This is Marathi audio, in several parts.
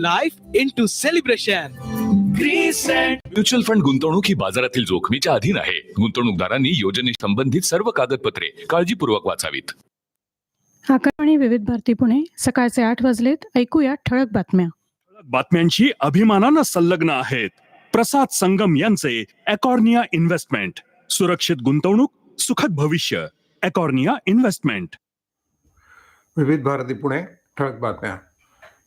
Life into celebration mutual fund गुंतवणूक ही बाजारातील जोखमीच्या अधीन आहे. गुंतवणूकदारांनी योजने संबंधित सर्व कागदपत्रे काळजीपूर्वक वाचावीत. आकाशवाणी विविध भारती पुणे. सकाळचे आठ वाजलेत. ऐकूया ठळक बातम्या. बातम्यांशी अभिमानानं संलग्न आहेत. प्रसाद संगम यांचे अकॉर्निया इन्व्हेस्टमेंट. सुरक्षित गुंतवणूक सुखद भविष्य. अकॉर्निया इन्व्हेस्टमेंट. विविध भारती पुणे. ठळक बातम्या.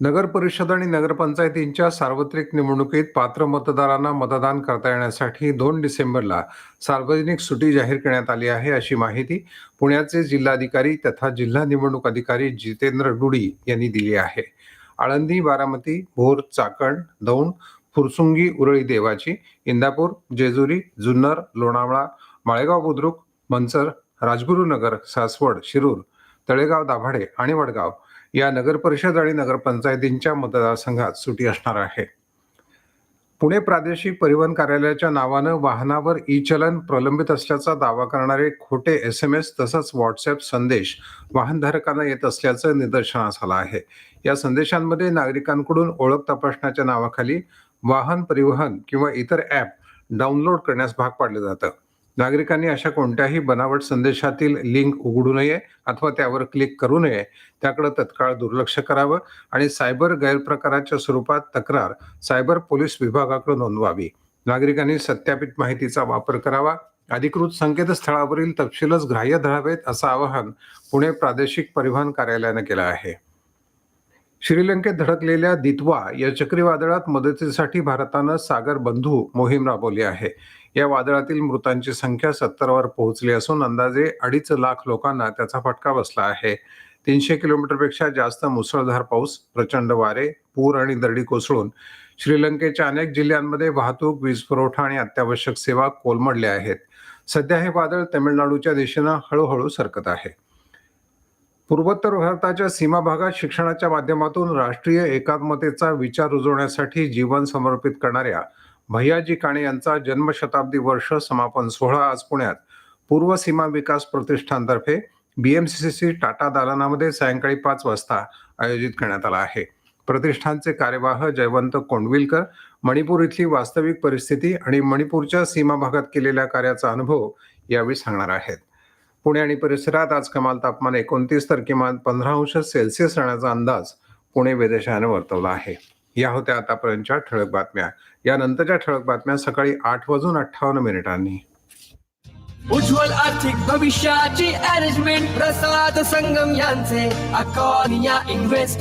नगर परिषद आणि नगरपंचायतींच्या सार्वत्रिक निवडणुकीत पात्र मतदारांना मतदान करता येण्यासाठी दोन डिसेंबरला सार्वजनिक सुटी जाहीर करण्यात आली आहे अशी माहिती पुण्याचे जिल्हाधिकारी तथा जिल्हा निवडणूक अधिकारी जितेंद्र डुडी यांनी दिली आहे. आळंदी बारामती भोर चाकण दौंड फुरसुंगी उरळी देवाची इंदापूर जेजुरी जुन्नर लोणावळा माळेगाव बुद्रुक मंचर राजगुरुनगर सासवड शिरूर तळेगाव दाभाडे आणि वडगाव या नगरपरिषद आणि नगरपंचायतींच्या मतदारसंघात सुटी असणार आहे. पुणे प्रादेशिक परिवहन कार्यालयाच्या नावानं वाहनावर ई चलन प्रलंबित असल्याचा दावा करणारे खोटे एस एम एस तसंच व्हॉट्सअप संदेश वाहनधारकांना येत असल्याचं निदर्शनास आलं आहे. या संदेशांमध्ये नागरिकांकडून ओळख तपासण्याच्या नावाखाली वाहन परिवहन किंवा इतर ॲप डाउनलोड करण्यास भाग पाडलं जातं. नागरिकांनी अशा कोणत्याही बनावट संदेशातील लिंक उघडू नये अथवा त्यावर क्लिक करू नये. त्याकडे तत्काळ दुर्लक्ष करावं आणि सायबर गैरप्रकाराच्या स्वरूपात तक्रार सायबर पोलीस विभागाकडे नोंदवावी. नागरिकांनी सत्यापित माहितीचा वापर करावा. अधिकृत संकेतस्थळावरील तपशीलच ग्राह्य धरावेत असं आवाहन पुणे प्रादेशिक परिवहन कार्यालयानं केलं आहे. श्रीलंकेत धडकलेल्या दितवा या चक्रीवादळात मदतीसाठी भारतानं सागर बंधू मोहीम राबवली आहे. या वादळातील मृतांची संख्या सत्तरवर पोहोचली असून अंदाजे अडीच लाख लोकांना त्याचा फटका बसला आहे. तीनशे किलोमीटरपेक्षा जास्त मुसळधार पाऊस प्रचंड वारे पूर आणि दरडी कोसळून श्रीलंकेच्या अनेक जिल्ह्यांमध्ये वाहतूक वीज पुरवठा आणि अत्यावश्यक सेवा कोलमडल्या आहेत. सध्या हे वादळ तमिळनाडूच्या दिशेनं हळूहळू सरकत आहे. पूर्वोत्तर भारताच्या सीमा भागात शिक्षणाच्या माध्यमातून राष्ट्रीय एकात्मतेचा विचार रुजवण्यासाठी जीवन समर्पित करणाऱ्या भैयाजी काणे यांचा जन्मशताब्दी वर्ष समापन सोहळा आज पुण्यात. पूर्व सीमा विकास प्रतिष्ठानतर्फे बीएमसीसी टाटा दालनामध्ये सायंकाळी पाच वाजता आयोजित करण्यात आला आहे. प्रतिष्ठानचे कार्यवाह जयवंत कोंडविलकर मणिपूर इथली वास्तविक परिस्थिती आणि मणिपूरच्या सीमा भागात केलेल्या कार्याचा अनुभव यावेळी सांगणार आहेत. पुणे आणि परिसरात आज कमाल तापमान एकोणतीस तर किमान पंधरा अंश सेल्सिअस राहण्याचा अंदाज पुणे वेधशाळेनं वर्तवला आहे. या होत्या आतापर्यंतच्या ठळक बातम्या. यानंतरच्या ठळक बातम्या सकाळी आठ वाजून अठ्ठावन्न मिनिटांनी. उज्ज्वल आर्थिक भविष्याची अरेंजमेंट प्रसाद संगम यांचे अकॉनिया इन्व्हेस्ट